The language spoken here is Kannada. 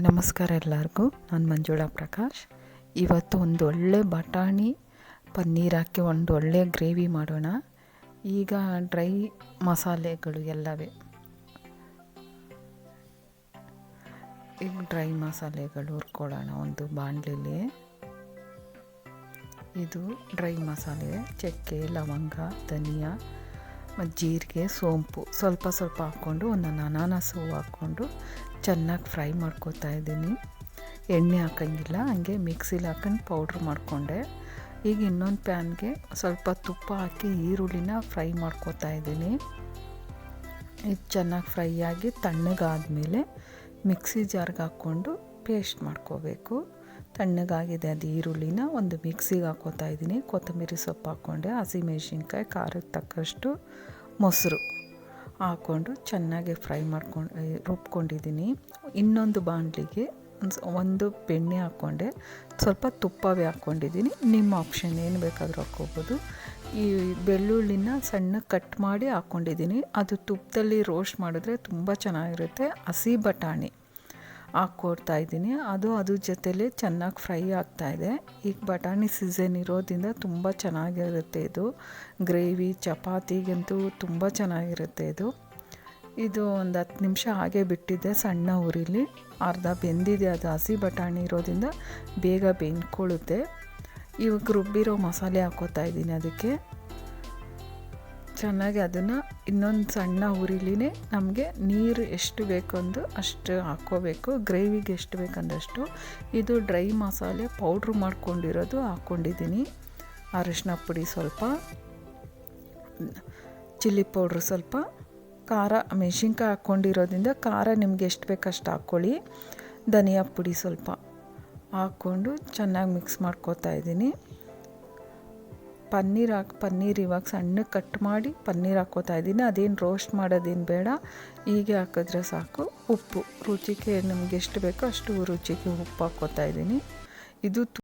ನಮಸ್ಕಾರ ಎಲ್ಲರಿಗೂ. ನಾನು ಮಂಜುಳಾ ಪ್ರಕಾಶ್. ಇವತ್ತು ಒಂದು ಒಳ್ಳೆ ಬಟಾಣಿ, ಪನ್ನೀರ್ ಹಾಕಿ ಒಂದು ಒಳ್ಳೆ ಗ್ರೇವಿ ಮಾಡೋಣ. ಈಗ ಡ್ರೈ ಮಸಾಲೆಗಳು ಎಲ್ಲವೇ. ಈಗ ಡ್ರೈ ಮಸಾಲೆಗಳು ಹುರ್ಕೊಳ್ಳೋಣ ಒಂದು ಬಾಂಡ್ಲಿಲಿ ಇದು ಡ್ರೈ ಮಸಾಲೆ, ಚಕ್ಕೆ, ಲವಂಗ, ಧನಿಯಾ ಮತ್ತು ಜೀರಿಗೆ, ಸೋಂಪು. ಸ್ವಲ್ಪ ಸ್ವಲ್ಪ ಹಾಕ್ಕೊಂಡು ಒಂದು ಅನಾನಸು ಹೂವು ಹಾಕ್ಕೊಂಡು ಚೆನ್ನಾಗಿ ಫ್ರೈ ಮಾಡ್ಕೋತಾ ಇದ್ದೀನಿ. ಎಣ್ಣೆ ಹಾಕಂಗಿಲ್ಲ, ಹಂಗೆ ಮಿಕ್ಸಿಲಿ ಹಾಕೊಂಡು ಪೌಡ್ರ್ ಮಾಡಿಕೊಂಡೆ. ಈಗ ಇನ್ನೊಂದು ಪ್ಯಾನ್ಗೆ ಸ್ವಲ್ಪ ತುಪ್ಪ ಹಾಕಿ ಈರುಳ್ಳಿನ ಫ್ರೈ ಮಾಡ್ಕೋತಾ ಇದ್ದೀನಿ. ಇದು ಚೆನ್ನಾಗಿ ಫ್ರೈ ಆಗಿ ತಣ್ಣಗಾದಮೇಲೆ ಮಿಕ್ಸಿ ಜಾರ್ಗೆ ಹಾಕ್ಕೊಂಡು ಪೇಸ್ಟ್ ಮಾಡ್ಕೋಬೇಕು. ತಣ್ಣಗಾಗಿದೆ ಅದು ಈರುಳ್ಳಿನ ಒಂದು ಮಿಕ್ಸಿಗೆ ಹಾಕೋತಾ ಇದ್ದೀನಿ. ಕೊತ್ತಂಬರಿ ಸೊಪ್ಪು ಹಾಕ್ಕೊಂಡೆ ಹಸಿಮೆಣ್ಸಿನ್ಕಾಯಿ ಖಾರಕ್ಕೆ ತಕ್ಕಷ್ಟು ಮೊಸರು. ಹಾಕ್ಕೊಂಡು ಚೆನ್ನಾಗಿ ಫ್ರೈ ಮಾಡ್ಕೊಂಡು ರುಬ್ಕೊಂಡಿದ್ದೀನಿ. ಇನ್ನೊಂದು ಬಾಣಲಿಗೆ ಒಂದು ಬೆಣ್ಣೆ ಹಾಕ್ಕೊಂಡೆ. ಸ್ವಲ್ಪ ತುಪ್ಪವೇ ಹಾಕ್ಕೊಂಡಿದ್ದೀನಿ. ನಿಮ್ಮ ಆಪ್ಷನ್ ಏನು ಬೇಕಾದರೂ ಹಾಕ್ಕೋಬೋದು. ಈ ಬೆಳ್ಳುಳ್ಳಿನ ಸಣ್ಣ ಕಟ್ ಮಾಡಿ ಹಾಕ್ಕೊಂಡಿದ್ದೀನಿ. ಅದು ತುಪ್ಪದಲ್ಲಿ ರೋಸ್ಟ್ ಮಾಡಿದ್ರೆ ತುಂಬ ಚೆನ್ನಾಗಿರುತ್ತೆ. ಹಸಿ ಬಟಾಣಿ. ಹಾಕ್ಕೊಡ್ತಾ ಇದ್ದೀನಿ. ಅದು ಅದ್ರ ಜೊತೆಲಿ ಚೆನ್ನಾಗಿ ಫ್ರೈ ಆಗ್ತಾಯಿದೆ ಈಗ ಬಟಾಣಿ ಸೀಸನ್ ಇರೋದ್ರಿಂದ ತುಂಬ ಚೆನ್ನಾಗಿರುತ್ತೆ ಇದು. ಗ್ರೇವಿ ಚಪಾತಿಗಂತೂ ತುಂಬ ಚೆನ್ನಾಗಿರುತ್ತೆ ಇದು. ಇದು ಒಂದು ಹತ್ತು ನಿಮಿಷ ಹಾಗೆ ಬಿಟ್ಟಿದ್ದೆ ಸಣ್ಣ ಉರಿಲಿ. ಅರ್ಧ ಬೆಂದಿದೆ ಅದು ಹಸಿ ಬಟಾಣಿ ಇರೋದ್ರಿಂದ ಬೇಗ ಬೆಂದ್ಕೊಳ್ಳುತ್ತೆ. ಇವಾಗ ರುಬ್ಬಿರೋ ಮಸಾಲೆ ಹಾಕೋತಾ ಇದ್ದೀನಿ ಅದಕ್ಕೆ. ಚೆನ್ನಾಗಿ ಅದನ್ನು ಇನ್ನೊಂದು ಸಣ್ಣ ಉರಿಲಿನೇ ನಮಗೆ ನೀರು ಎಷ್ಟು ಬೇಕಂದು ಅಷ್ಟು ಹಾಕ್ಕೋಬೇಕು. ಗ್ರೇವಿಗೆ ಎಷ್ಟು ಬೇಕಂದಷ್ಟು. ಇದು ಡ್ರೈ ಮಸಾಲೆ ಪೌಡ್ರ್ ಮಾಡ್ಕೊಂಡಿರೋದು ಹಾಕ್ಕೊಂಡಿದ್ದೀನಿ ಅರಿಶಿನ ಪುಡಿ ಸ್ವಲ್ಪ. ಚಿಲ್ಲಿ ಪೌಡ್ರ್ ಸ್ವಲ್ಪ. ಖಾರ, ಮೆಣಸಿನ್ಕಾಯಿ ಹಾಕ್ಕೊಂಡಿರೋದ್ರಿಂದ ಖಾರ ನಿಮ್ಗೆ ಎಷ್ಟು ಬೇಕು ಅಷ್ಟು ಹಾಕ್ಕೊಳ್ಳಿ. ಧನಿಯಾ ಪುಡಿ ಸ್ವಲ್ಪ ಹಾಕ್ಕೊಂಡು ಚೆನ್ನಾಗಿ ಮಿಕ್ಸ್ ಮಾಡ್ಕೋತಾ ಇದ್ದೀನಿ ಪನ್ನೀರ್ ಹಾಕಿ, ಪನ್ನೀರ್ ಇವಾಗ ಸಣ್ಣಗೆ ಕಟ್ ಮಾಡಿ ಪನ್ನೀರ್ ಹಾಕೋತಾ ಇದ್ದೀನಿ. ಅದೇನು ರೋಸ್ಟ್ ಮಾಡೋದೇನು ಬೇಡ. ಹೀಗೆ ಹಾಕಿದ್ರೆ ಸಾಕು. ಉಪ್ಪು, ರುಚಿಗೆ ನಮ್ಗೆ ಎಷ್ಟು ಬೇಕೋ ಅಷ್ಟು ರುಚಿಗೆ ಉಪ್ಪು ಹಾಕೋತಾ ಇದ್ದೀನಿ. ಇದು